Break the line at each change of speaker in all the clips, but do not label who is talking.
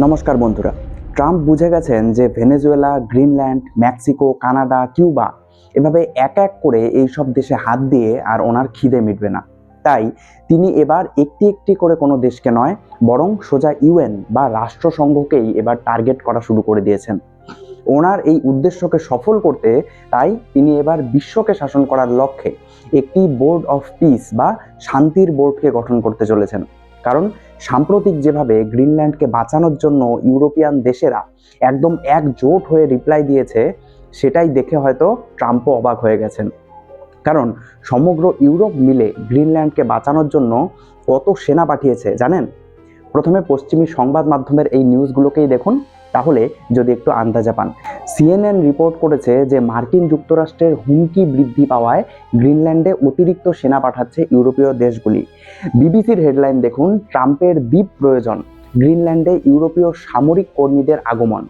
নমস্কার বন্ধুরা। ট্রাম্প বুঝে গেছেন যে Venezuela, Greenland, Mexico, Canada, Cuba এভাবে এক এক করে এই সব দেশে হাত দিয়ে আর ওনার খিদে মিটবে না। তাই তিনি এবার একটি একটি করে কোনো দেশকে নয়, বরং সোজা ইউএন বা রাষ্ট্রসংঘকেই এবার টার্গেট করা শুরু করে দিয়েছেন। ওনার এই উদ্দেশ্যকে সফল করতে তাই তিনি এবার বিশ্বকে শাসন করার লক্ষ্যে একটি বোর্ড অফ পিস বা শান্তির বোর্ডকে গঠন করতে চলেছেন। কারণ সাম্প্রতিক যেভাবে গ্রিনল্যান্ডকে বাঁচানোর জন্য ইউরোপিয়ান দেশেরা একদম একজোট হয়ে রিপ্লাই দিয়েছে, সেটাই দেখে হয়তো ট্রাম্পও অবাক হয়ে গেছেন। কারণ সমগ্র ইউরোপ মিলে গ্রিনল্যান্ডকে বাঁচানোর জন্য কত সেনা পাঠিয়েছে, জানেন? প্রথমে পশ্চিমী সংবাদ মাধ্যমের এই নিউজগুলোকেই দেখুন। তাহলে যদি একটু আন্দাজা পান। সিএনএন রিপোর্ট করেছে যে মার্কিন যুক্তরাষ্ট্রের হুমকি বৃদ্ধি পাওয়ায় গ্রিনল্যান্ডে অতিরিক্ত সেনা পাঠাচ্ছে ইউরোপীয় দেশগুলি। বিবিসির হেডলাইন দেখুন, ট্রাম্পের দ্বীপ প্রয়োজন, গ্রিনল্যান্ডে ইউরোপীয় সামরিক কর্মীদের আগমন।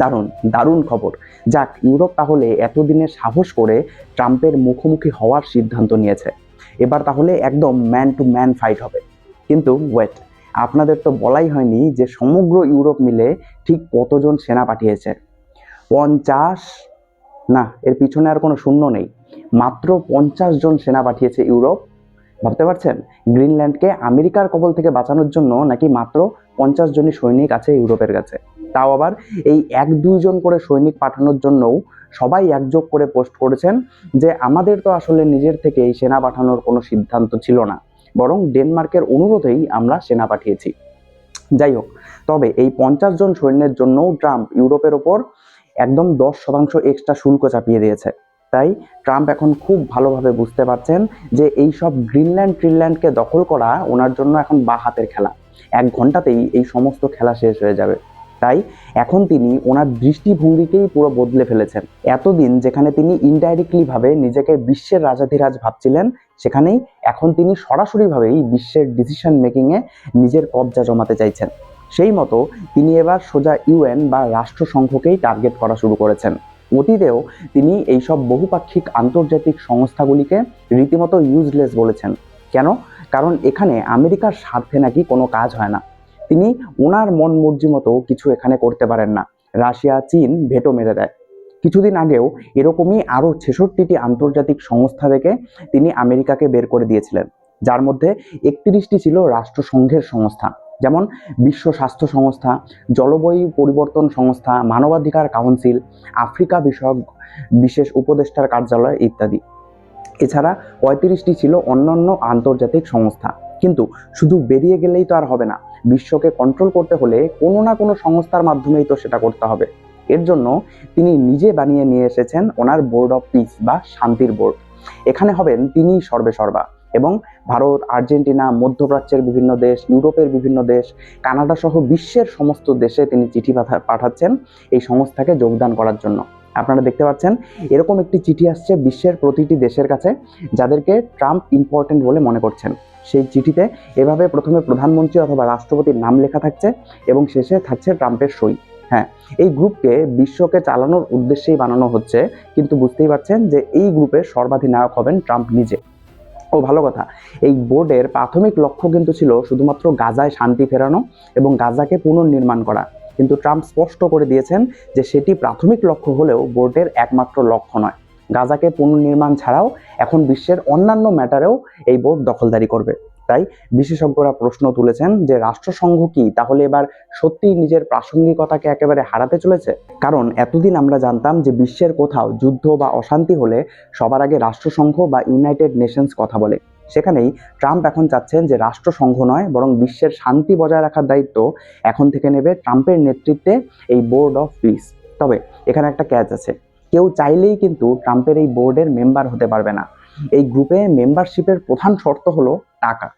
দারুণ দারুণ খবর। যাক, ইউরোপ তাহলে এতদিনে সাহস করে ট্রাম্পের মুখোমুখি হওয়ার সিদ্ধান্ত নিয়েছে। এবার তাহলে একদম ম্যান টু ম্যান ফাইট হবে। কিন্তু ওয়েট আপনাদের তো বলাই হয়নি যে সমগ্র ইউরোপ মিলে ঠিক কতজন সেনা পাঠিয়েছে। পঞ্চাশ, না, এর পিছনে আর কোনো শূন্য নেই। মাত্র পঞ্চাশ জন সেনা পাঠিয়েছে ইউরোপ। ভাবতে পারছেন? গ্রিনল্যান্ডকে আমেরিকার কবল থেকে বাঁচানোর জন্য নাকি মাত্র পঞ্চাশ জনই সৈনিক আছে ইউরোপের কাছে? তাও আবার এই এক দুইজন করে সৈনিক পাঠানোর জন্যও সবাই একযোগ করে পোস্ট করেছেন যে আমাদের তো আসলে নিজের থেকে এই সেনা পাঠানোর কোনো সিদ্ধান্ত ছিল না। বরং ডেনমার্কের অনুরোধেই আমরা সেনা পাঠিয়েছি। যাই হোক, তবে এই পঞ্চাশ জন সৈন্যের জন্যও ট্রাম্প ইউরোপের ওপর একদম দশ শতাংশ এক্সট্রা শুল্ক চাপিয়ে দিয়েছে। তাই ট্রাম্প এখন খুব ভালোভাবে বুঝতে পারছেন যে এই সব গ্রিনল্যান্ড ট্রিনল্যান্ডকে দখল করা ওনার জন্য এখন বা হাতের খেলা। এক ঘন্টাতেই এই সমস্ত খেলা শেষ হয়ে যাবে। তাই এখন তিনি ওনার দৃষ্টিভঙ্গিকেই পুরো বদলে ফেলেছেন। এতদিন যেখানে তিনি ইনডাইরেক্টলি ভাবে নিজেকে বিশ্বের রাজাধিরাজ ভাবছিলেন, সেখানেই এখন তিনি সরাসরিভাবেই বিশ্বের ডিসিশন মেকিংয়ে নিজের কবজা জমাতে চাইছেন। সেই মতো তিনি এবার সোজা ইউএন বা রাষ্ট্রসংঘকেই টার্গেট করা শুরু করেছেন। অতীতেও তিনি এইসব বহুপাক্ষিক আন্তর্জাতিক সংস্থাগুলিকে রীতিমতো ইউজলেস বলেছেন। কেন? কারণ এখানে আমেরিকার স্বার্থে নাকি কোনো কাজ হয় না। তিনি ওনার মন মর্জি মতো কিছু এখানে করতে পারেন না। রাশিয়া, চীন ভেটো মেরে দেয়। কিছুদিন আগেও এরকমই আরও ছেষট্টিটি আন্তর্জাতিক সংস্থা থেকে তিনি আমেরিকাকে বের করে দিয়েছিলেন, যার মধ্যে একত্রিশটি ছিল রাষ্ট্রসংঘের সংস্থা, যেমন বিশ্ব স্বাস্থ্য সংস্থা, জলবায়ু পরিবর্তন সংস্থা, মানবাধিকার কাউন্সিল, আফ্রিকা বিষয়ক বিশেষ উপদেষ্টার কার্যালয় ইত্যাদি। এছাড়া পঁয়ত্রিশটি ছিল অন্যান্য আন্তর্জাতিক সংস্থা। কিন্তু শুধু বেরিয়ে গেলেই তো আর হবে না বিশ্বকে কন্ট্রোল করতে হলে কোনো না কোনো সংস্থার মাধ্যমেই তো সেটা করতে হবে। এর জন্য তিনি নিজে বানিয়ে নিয়ে এসেছেন ওনার বোর্ড অফ পিস বা শান্তির বোর্ড এখানে হবেন তিনি সর্বে সর্বা এবং ভারত, আর্জেন্টিনা, মধ্যপ্রাচ্যের বিভিন্ন দেশ, ইউরোপের বিভিন্ন দেশ, কানাডা সহ বিশ্বের সমস্ত দেশে তিনি চিঠি পাঠা- পাঠাচ্ছেন এই সংস্থাকে যোগদান করার জন্য। আপনারা দেখতে পাচ্ছেন, এরকম একটি চিঠি আসছে বিশ্বের প্রতিটি দেশের কাছে যাদেরকে ট্রাম্প ইম্পর্টেন্ট বলে মনে করছেন। সেই চিঠিতে এভাবে প্রথমে প্রধানমন্ত্রী অথবা রাষ্ট্রপতির নাম লেখা থাকছে এবং শেষে থাকছে ট্রাম্পের সই। হ্যাঁ এই গ্রুপকে বিশ্বকে চালানোর উদ্দেশ্যেই বানানো হচ্ছে, কিন্তু বুঝতেই পারছেন যে এই গ্রুপের সর্বাধিনায়ক হবেন ট্রাম্প নিজে। ও ভালো কথা, এই বোর্ডের প্রাথমিক লক্ষ্য কিন্তু ছিল শুধুমাত্র গাজায় শান্তি ফেরানো এবং গাজাকে পুনর্নির্মাণ করা। কিন্তু ট্রাম্প স্পষ্ট করে দিয়েছেন যে সেটি প্রাথমিক লক্ষ্য হলেও বোর্ডের একমাত্র লক্ষ্য নয়। গাজাকে পুনর্নির্মাণ ছাড়াও এখন বিশ্বের অন্যান্য ম্যাটারেও এই বোর্ড দখলদারি করবে। তাই বিশেষজ্ঞরা প্রশ্ন তুলেছেন যে রাষ্ট্রসংঘ কি তাহলে এবার সত্যিই নিজের প্রাসঙ্গিকতাকে একেবারে হারাতে চলেছে? কারণ এতদিন আমরা জানতাম যে বিশ্বের কোথাও যুদ্ধ বা অশান্তি হলে সবার আগে রাষ্ট্রসংঘ বা ইউনাইটেড নেশনস কথা বলে। সেখানেই ট্রাম্প এখন চাচ্ছেন যে রাষ্ট্রসংঘ নয়, বরং বিশ্বের শান্তি বজায় রাখার দায়িত্ব এখন থেকে নেবে ট্রাম্পের নেতৃত্বে এই বোর্ড অফ পিস। তবে এখানে একটা ক্যাচ আছে। কেউ চাইলেই কিন্তু ট্রাম্পের এই বোর্ডের মেম্বার হতে পারবে না। এই গ্রুপে মেম্বারশিপের প্রধান শর্ত হলো টাকা।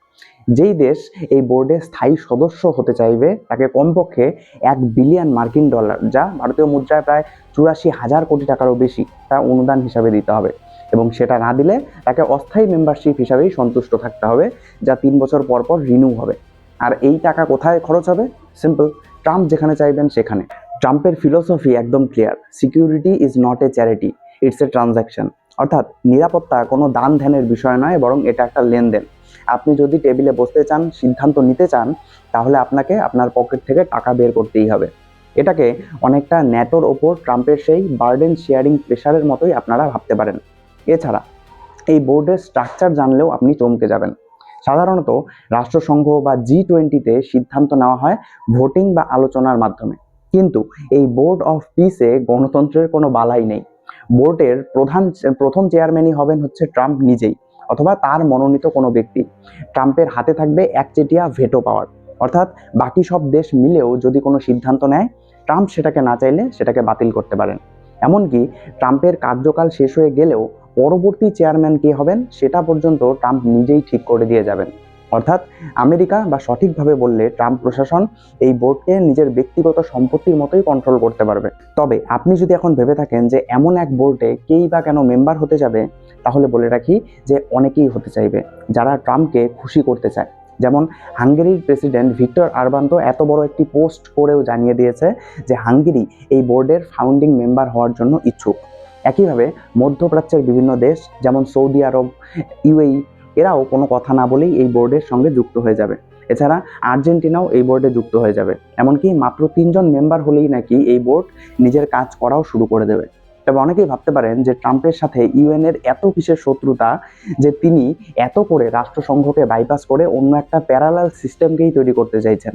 যেই দেশ এই বোর্ডে স্থায়ী সদস্য হতে চাইবে, তাকে কমপক্ষে এক বিলিয়ন মার্কিন ডলার, যা ভারতীয় মুদ্রায় প্রায় চুরাশি হাজার কোটি টাকারও বেশি, তা অনুদান হিসাবে দিতে হবে। এবং সেটা না দিলে তাকে অস্থায়ী মেম্বারশিপ হিসাবেই সন্তুষ্ট থাকতে হবে, যা তিন বছর পর পর রিনিউ হবে। আর এই টাকা কোথায় খরচ হবে? সিম্পল, ট্রাম্প যেখানে চাইবেন সেখানে। ট্রাম্পের ফিলোসফি একদম clear. Security is not a charity, it's a transaction. অর্থাৎ নিরাপত্তা কোনো দান ধ্যানের বিষয় নয়, বরং এটা একটা লেনদেন। আপনি যদি টেবিলে বসতে চান, সিদ্ধান্ত নিতে চান, তাহলে আপনাকে আপনার পকেট থেকে টাকা বের করতেই হবে। এটাকে অনেকটা ন্যাটোর ওপর ট্রাম্পের সেই বার্ডেন শেয়ারিং প্রেশারের মতোই আপনারা ভাবতে পারেন। এছাড়া, এই বোর্ডের স্ট্রাকচার জানলেও আপনি চমকে যাবেন। সাধারণত, রাষ্ট্রসংঘ বা জি টোয়েন্টিতে সিদ্ধান্ত নেওয়া হয় ভোটিং বা আলোচনার মাধ্যমে। কিন্তু এই বোর্ড অফ পিসে গণতন্ত্রের কোনো বালাই নেই। বোর্ডের প্রধান প্রথম চেয়ারম্যানই হবেন হচ্ছে ট্রাম্প নিজেই, অথবা তার মনোনীত কোনো ব্যক্তি। ট্রাম্পের হাতে থাকবে একচেটিয়া ভেটো পাওয়ার। অর্থাৎ বাকি সব দেশ মিলেও যদি কোনো সিদ্ধান্ত নেয়, ট্রাম্প সেটাকে না চাইলে সেটাকে বাতিল করতে পারেন। এমনকি ট্রাম্পের কার্যকাল শেষ হয়ে গেলেও পরবর্তী চেয়ারম্যান কে হবেন, সেটা পর্যন্ত ট্রাম্প নিজেই ঠিক করে দিয়ে যাবেন। অর্থাৎ আমেরিকা বা সঠিকভাবে বললে ট্রাম্প প্রশাসন এই বোর্ডকে নিজের ব্যক্তিগত সম্পত্তির মতোই কন্ট্রোল করতে পারবে। তবে আপনি যদি এখন ভেবে থাকেন যে এমন এক বোর্ডে কেই বা কেন মেম্বার হতে যাবে, তাহলে বলে রাখি যে অনেকেই হতে চাইবে, যারা ট্রাম্পকে খুশি করতে চায়। যেমন হাঙ্গেরির প্রেসিডেন্ট ভিক্টর আরবান তো এত বড় একটি পোস্ট করেও জানিয়ে দিয়েছে যে হাঙ্গেরি এই বোর্ডের ফাউন্ডিং মেম্বার হওয়ার জন্য ইচ্ছুক। একইভাবে মধ্যপ্রাচ্যের বিভিন্ন দেশ, যেমন সৌদি আরব, ইউএই এরাও কোনো কথা না বলেই এই বোর্ডের সঙ্গে যুক্ত হয়ে যাবে। এছাড়া আর্জেন্টিনাও এই বোর্ডে যুক্ত হয়ে যাবে। এমনকি মাত্র তিনজন মেম্বার হলেই নাকি এই বোর্ড নিজের কাজ করাও শুরু করে দেবে। তবে অনেকেই ভাবতে পারেন যে ট্রাম্পের সাথে ইউএন এর এত কিসের শত্রুতা যে তিনি এত করে রাষ্ট্রসংঘকে বাইপাস করে অন্য একটা প্যারালাল সিস্টেমকেই তৈরি করতে চাইছেন।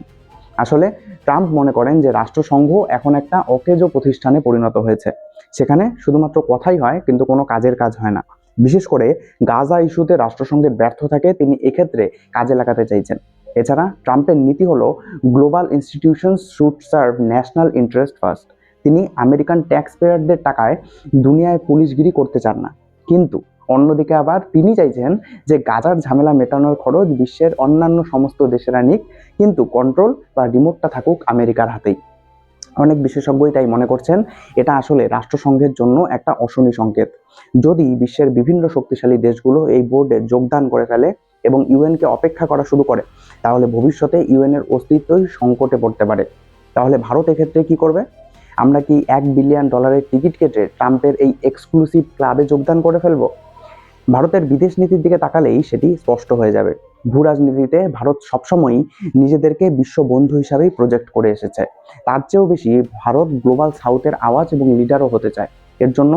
আসলে ট্রাম্প মনে করেন যে রাষ্ট্রসংঘ এখন একটা অকেজো প্রতিষ্ঠানে পরিণত হয়েছে। সেখানে শুধুমাত্র কথাই হয়, কিন্তু কোনো কাজের কাজ হয় না। বিশেষ করে গাজা ইস্যুতে রাষ্ট্রসংঘে ব্যর্থ থাকে, তিনি এক্ষেত্রে কাজে লাগাতে চাইছেন। এছাড়া ট্রাম্পের নীতি হলো global institutions should serve national interest first তিনি আমেরিকান ট্যাক্স পেয়ারদের টাকায় দুনিয়ায় পুলিশগিরি করতে চান না। কিন্তু অন্যদিকে আবার তিনি চাইছেন যে গাজার ঝামেলা মেটানোর খরচ বিশ্বের অন্যান্য সমস্ত দেশেরা নিক কিন্তু কন্ট্রোল বা রিমোটটা থাকুক আমেরিকার হাতেই। অনেক বিশেষজ্ঞই তাই মনে করছেন, এটা আসলে রাষ্ট্রসংঘের জন্য একটা অশনি সংকেত। যদি বিশ্বের বিভিন্ন শক্তিশালী দেশগুলো এই বোর্ডে যোগদান করে ফেলে এবং ইউএনকে অপেক্ষা করা শুরু করে, তাহলে ভবিষ্যতে ইউএনের অস্তিত্বই সংকটে পড়তে পারে। তাহলে ভারত এক্ষেত্রে কি করবে? আমরা কি এক বিলিয়ন ডলারের টিকিট কেটে ট্রাম্পের এই এক্সক্লুসিভ ক্লাবে যোগদান করে ফেলব? ভারতের বিদেশ নীতির দিকে তাকালেই সেটি স্পষ্ট হয়ে যাবে। ভূ রাজনীতিতে ভারত সবসময়ই নিজেদেরকে বিশ্ব বন্ধু হিসাবেই প্রজেক্ট করে এসেছে। তার চেয়েও বেশি ভারত গ্লোবাল সাউথের আওয়াজ এবং লিডারও হতে চায়। এর জন্য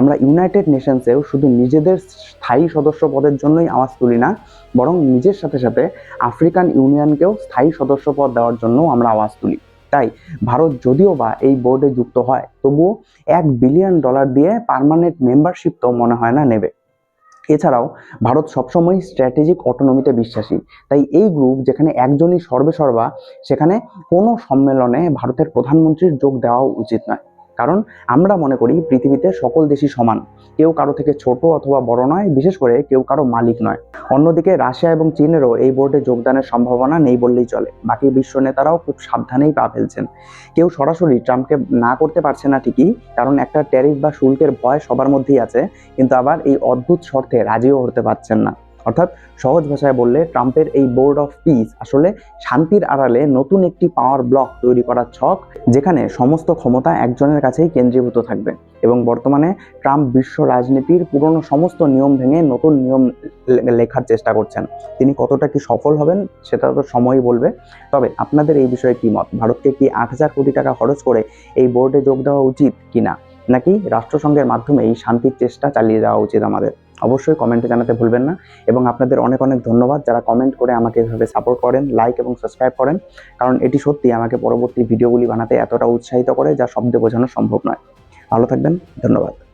আমরা ইউনাইটেড নেশনসেও শুধু নিজেদের স্থায়ী সদস্য পদের জন্যই আওয়াজ তুলি না, বরং নিজের সাথে সাথে আফ্রিকান ইউনিয়নকেও স্থায়ী সদস্য পদ দেওয়ার জন্য আমরা আওয়াজ তুলি। তাই ভারত যদিও বা এই বোর্ডে যুক্ত হয়, তবুও এক বিলিয়ন ডলার দিয়ে পার্মানেন্ট মেম্বারশিপ তো মনে হয় না নেবে। এছাড়াও ভারত সবসময় স্ট্র্যাটেজিক অটোনমিতে বিশ্বাসী। তাই এই গ্রুপ যেখানে একজনই সর্বেসর্বা সেখানে কোনো সম্মেলনে ভারতের প্রধানমন্ত্রীর যোগ দেওয়া উচিত নয়। কারণ আমরা মনে করি পৃথিবীতে সকল দেশই সমান। কেউ কারও থেকে ছোট অথবা বড় নয়, বিশেষ করে কেউ কারও মালিক নয়। অন্যদিকে রাশিয়া এবং চীনেরও এই বোর্ডে যোগদানের সম্ভাবনা নেই বললেই চলে। বাকি বিশ্ব নেতারাও খুব সাবধানেই পা ফেলছেন। কেউ সরাসরি ট্রাম্পকে না করতে পারছে না ঠিকই, কারণ একটা ট্যারিফ বা শুল্কের ভয় সবার মধ্যেই আছে, কিন্তু আবার এই অদ্ভুত শর্তে রাজিও হতে পারছেন না। অর্থাৎ সহজ ভাষায় বললে ট্রাম্পের এই বোর্ড অফ পিস আসলে শান্তির আড়ালে নতুন একটি পাওয়ার ব্লক তৈরি করার ছক, যেখানে সমস্ত ক্ষমতা একজনের কাছেই কেন্দ্রীভূত থাকবে। এবং বর্তমানে ট্রাম্প বিশ্ব রাজনীতির পুরনো সমস্ত নিয়ম ভেঙে নতুন নিয়ম লেখার চেষ্টা করছেন। তিনি কতটা কি সফল হবেন, সেটা তো সময়ই বলবে। তবে আপনাদের এই বিষয়ে কি মত? ভারতকে কি আট হাজার কোটি টাকা খরচ করে এই বোর্ডে যোগ দেওয়া উচিত কিনা? নাকি রাষ্ট্রসংঘের মাধ্যমে এই শান্তির চেষ্টা চালিয়ে যাওয়া উচিত আমাদের? অবশ্যই কমেন্টে জানাতে ভুলবেন না। এবং আপনাদের অনেক অনেক ধন্যবাদ যারা কমেন্ট করে আমাকে এভাবে সাপোর্ট করেন লাইক এবং সাবস্ক্রাইব করেন। কারণ এটি সত্যি আমাকে পরবর্তী ভিডিওগুলি বানাতে এতটা উৎসাহিত করে যা শব্দে বোঝানো সম্ভব নয়। ভালো থাকবেন, ধন্যবাদ।